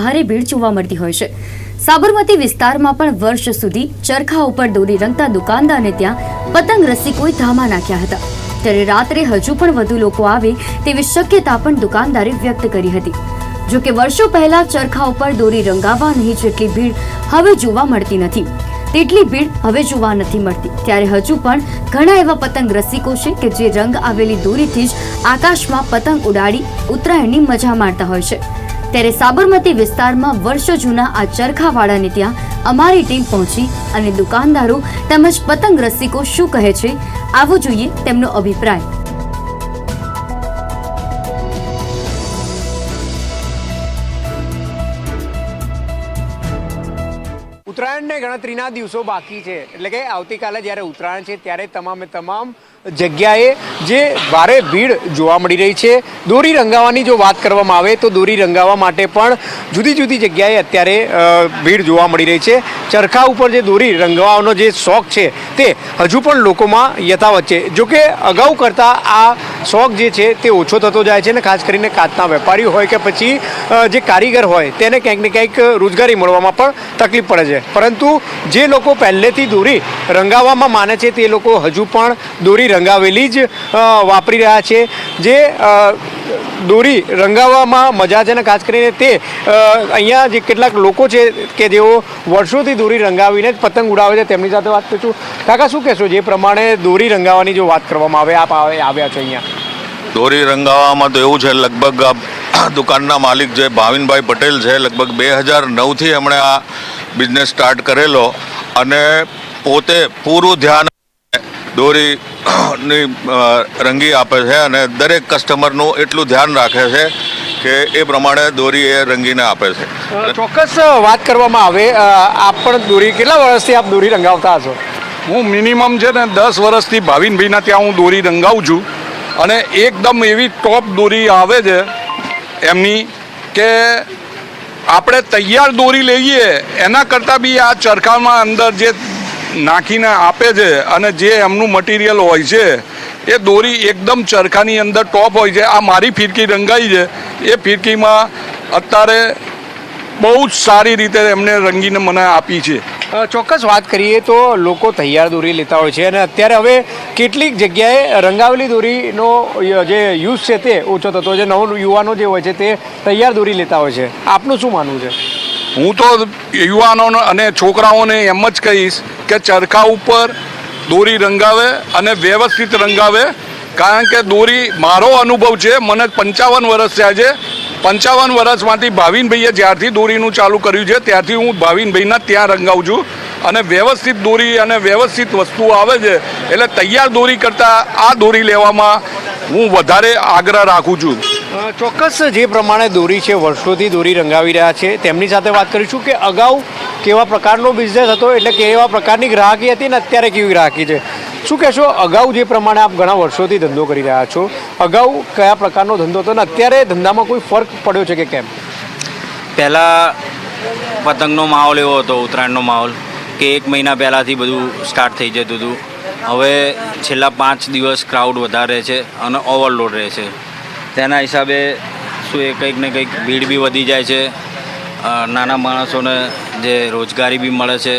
ભારે ભીડ જોવા મળતી હોય છે. સાબરમતી વિસ્તારમાં પણ વર્ષ સુધી ચરખા ઉપર દોરી રંગતા દુકાનદારને ત્યાં પતંગ રસિકોએ ધામા નાખ્યા હતા. ત્યારે રાત્રે હજુ પણ વધુ લોકો આવે તેવી શક્યતા પણ દુકાનદારે વ્યક્ત કરી હતી. જો કે વર્ષો પહેલા ચરખા ઉપર દોરી રંગાવા નહીં જેટલી ભીડ હવે જોવા મળતી નથી. તેટલી ભીડ હવે જોવા નથી મળતી. ત્યારે હજુ પણ ઘણા એવા પતંગ રસિકો છે કે જે રંગ આવેલી દોરીથી જ આકાશમાં પતંગ ઉડાડી ઉત્તરાયણની મજા માણતા હોય છે. ત્યારે સાબરમતી વિસ્તારમાં વર્ષો જૂના આ ચરખાવાળાને ત્યાં અમારી ટીમ પહોંચી અને દુકાનદારો તેમજ પતંગ રસિકો શું કહે છે, આવો જોઈએ તેમનો અભિપ્રાય. ઉત્તરાયણને ગણતરીના દિવસો બાકી છે. એટલે કે આવતીકાલે જ્યારે ઉત્તરાયણ છે ત્યારે તમામે તમામ જગ્યાએ જે ભારે ભીડ જોવા મળી રહી છે. દોરી રંગાવાની જો વાત કરવામાં આવે તો દોરી રંગાવા માટે પણ જુદી જુદી જગ્યાએ અત્યારે ભીડ જોવા મળી રહી છે. ચરખા ઉપર જે દોરી રંગવાનો જે શોખ છે તે હજુ પણ લોકોમાં યથાવત છે. જોકે અગાઉ કરતાં આ શોખ જે છે તે ઓછો થતો જાય છે ને ખાસ કરીને કાચના વેપારી હોય કે પછી જે કારીગર હોય, તેને ક્યાંક ને ક્યાંક રોજગારી મળવામાં પણ તકલીફ પડે છે. પરંતુ જે લોકો પહેલેથી દોરી રંગાવવામાં માને છે, તે લોકો હજુ પણ દોરી રંગાવેલી જ વાપરી રહ્યા છે. જે દોરી રંગાવવામાં મજા છે ને ખાસ કરીને તે અહીંયા જે કેટલાક લોકો છે કે જેઓ વર્ષોથી દોરી રંગાવીને જ પતંગ ઉડાવે છે, તેમની સાથે વાત કરું કાકા, શું કહેશો? જે પ્રમાણે દોરી રંગાવવાની જો વાત કરવામાં આવે, આપ આવ્યા છો અહીંયા. દોરી રંગાવામાં તો એવું છે લગભગ આ દુકાનના માલિક જે ભાવિનભાઈ પટેલ છે લગભગ બે હજાર નવથી એમણે આ બિઝનેસ સ્ટાર્ટ કરેલો અને પોતે પૂરું ધ્યાન દોરી ની રંગી આપે છે અને દરેક કસ્ટમરનું એટલું ધ્યાન રાખે છે કે એ પ્રમાણે દોરી એ રંગીને આપે છે. ચોક્કસ વાત કરવામાં આવે. આપ પણ દોરી કેટલા વર્ષથી આપ દોરી રંગાવતા છો હું મિનિમમ છે ને દસ વર્ષથી ભાવિનભાઈના ત્યાં હું દોરી રંગાવું છું. અને એકદમ એવી ટોપ દોરી આવે છે એમની કે આપણે તૈયાર દોરી લઈએ, એના કરતાં બી આ ચરખામાં અંદર જે નાખીને આપે છે અને જે એમનું મટીરિયલ હોય છે, એ દોરી એકદમ ચરખાની અંદર ટોપ હોય છે. આ મારી ફિરકી રંગાઈ છે. એ ફિરકીમાં અત્યારે બહુ જ સારી રીતે એમને રંગીને મને આપી છે. ચોક્કસ વાત કરીએ તો લોકો તૈયાર દોરી લેતા હોય છે અને અત્યારે હવે કેટલીક જગ્યાએ રંગાવેલી દોરીનો જે યુઝ છે તે ઓછો થતો જે નવો યુવાનો જે હોય છે તે તૈયાર દોરી લેતા હોય છે. આપનું શું માનવું છે? હું તો યુવાનોને અને છોકરાઓને એમ જ કહીશ કે ચરખા ઉપર દોરી રંગાવે અને વ્યવસ્થિત રંગાવે. કારણ કે દોરી મારો અનુભવ છે, મને પંચાવન વર્ષ થયા છે. પંચાવન વર્ષમાંથી ભાવિનભાઈએ જ્યારથી દોરીનું ચાલુ કર્યું છે, ત્યારથી હું ભાવિનભાઈના ત્યાં રંગાવું છું. અને વ્યવસ્થિત દોરી અને વ્યવસ્થિત વસ્તુઓ આવે છે એટલે તૈયાર દોરી કરતાં આ દોરી લેવામાં હું વધારે આગ્રહ રાખું છું. ચોક્કસ જે પ્રમાણે દોરી છે વર્ષોથી દોરી રંગાવી રહ્યા છે તેમની સાથે વાત કરીશું કે અગાઉ કેવા પ્રકારનો બિઝનેસ હતો એટલે કેવા પ્રકારની ગ્રાહકી હતી ને અત્યારે કેવી ગ્રાહકી છે. શું કહેશો અગાઉ જે પ્રમાણે આપ ઘણા વર્ષોથી ધંધો કરી રહ્યા છો અગાઉ કયા પ્રકારનો ધંધો હતો ને અત્યારે ધંધામાં કોઈ ફરક પડ્યો છે કે કેમ? પહેલાં પતંગનો માહોલ એવો હતો ઉત્તરાયણનો માહોલ. કે એક મહિના પહેલાંથી બધું સ્ટાર્ટ થઈ જતું હતું. હવે છેલ્લા પાંચ દિવસ ક્રાઉડ વધારે છે અને ઓવરલોડ રહે છે. તેના હિસાબે શું એ કંઈક ને કંઈક ભીડ બી વધી જાય છે. નાના માણસોને જે રોજગારી બી મળે છે.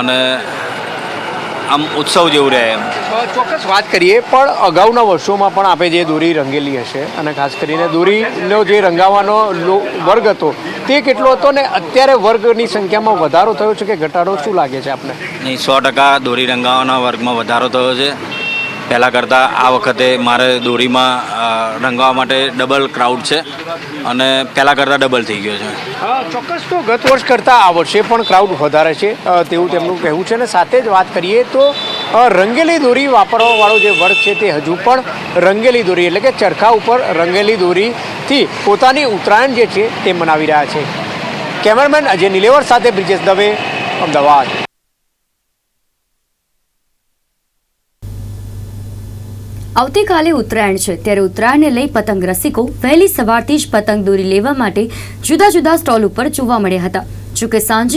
અને આમ ઉત્સવ જેવું રહે ચોક્કસ વાત કરીએ પણ અગાઉના વર્ષોમાં પણ આપણે જે દોરી રંગેલી હશે અને ખાસ કરીને દોરીનો જે રંગાવાનો વર્ગ હતો તે કેટલો હતો ને અત્યારે વર્ગની સંખ્યામાં વધારો થયો છે કે ઘટાડો શું લાગે છે આપને? નહીં સો ટકા દોરી રંગાવાના વર્ગમાં વધારો થયો છે. પહેલાં કરતાં આ વખતે મારે દોરીમાં રંગાવા માટે ડબલ ક્રાઉડ છે અને પહેલાં કરતાં ડબલ થઈ ગયો છે. ચોક્કસ તો ગત વર્ષ કરતાં આ વર્ષે પણ ક્રાઉડ વધારે છે. તેવું તેમનું કહેવું છે અને સાથે જ વાત કરીએ તો રંગેલી દોરી વાપરવાવાળો જે વર્ગ છે તે હજુ પણ રંગેલી દોરી એટલે કે ચરખા ઉપર રંગેલી દોરીથી પોતાની ઉત્તરાયણ જે છે તે મનાવી રહ્યા છે. કેમેરામેન અજય નિલેવર સાથે બ્રિજેશ દવે, અમદાવાદ. આવતીકાલે ઉત્તરાયણ છે, ત્યારે ઉત્તરાયણને લઈ પતંગ રસિકો વહેલી સવારથી જ પતંગ દોરી લેવા માટે જુદા જુદા સ્ટોલ ઉપર જોવા મળ્યા હતા. જોકે સાંજે